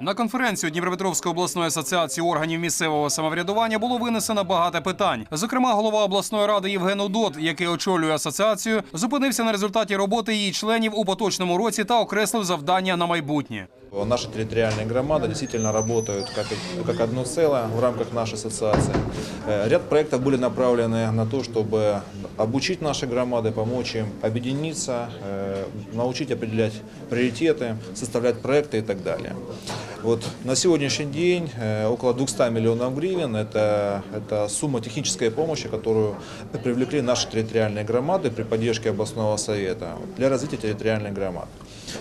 На конференцію Дніпропетровської обласної асоціації органів місцевого самоврядування було винесено багато питань. Зокрема, голова обласної ради Євген Удот, який очолює асоціацію, зупинився на результаті роботи її членів у поточному році та окреслив завдання на майбутнє. Наши территориальные громады действительно работают как, как одно целое в рамках нашей ассоциации. Э, Ряд проектов были направлены на то, чтобы обучить наши громады, помочь им объединиться, э, научить определять приоритеты, составлять проекты и так далее. Вот на сегодняшний день э, около 200 миллионов гривен – это, это сумма технической помощи, которую привлекли наши территориальные громады при поддержке областного совета для развития территориальных громад.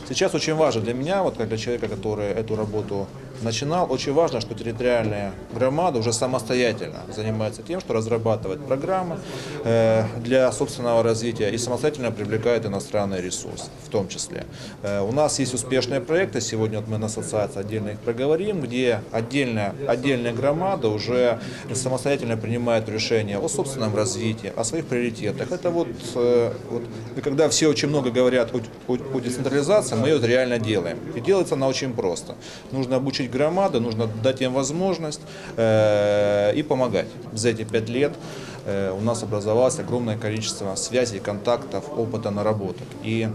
Сейчас очень важно для меня, вот как для человека, который эту работу начинал, очень важно, что территориальная громада уже самостоятельно занимается тем, что разрабатывает программы э, для собственного развития и самостоятельно привлекает иностранный ресурс в том числе. Э, у нас есть успешные проекты, сегодня вот мы на ассоциации отдельно их проговорим, где отдельная, отдельная громада уже самостоятельно принимает решения о собственном развитии, о своих приоритетах. Это вот, э, вот когда все очень много говорят о, о- о децентрализации, мы ее реально делаем. И делается она очень просто. Нужно обучить громады, нужно дать им возможность э, и помогать. За эти пять лет э, у нас образовалось огромное количество связей, контактов, опыта наработок. И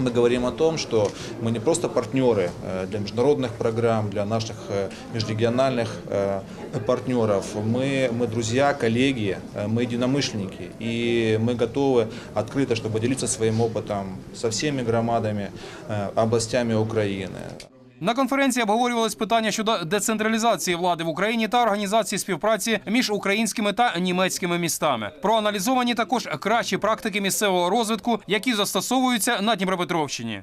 мы говорим о том, что мы не просто партнеры э, для международных программ, для наших э, межрегиональных э, партнеров. Мы, мы друзья, коллеги, мы единомышленники. И мы готовы открыто, чтобы делиться своим опытом со всеми громадами, областями Украины. На конференції обговорювались питання щодо децентралізації влади в Україні та організації співпраці між українськими та німецькими містами. Проаналізовані також кращі практики місцевого розвитку, які застосовуються на Дніпропетровщині.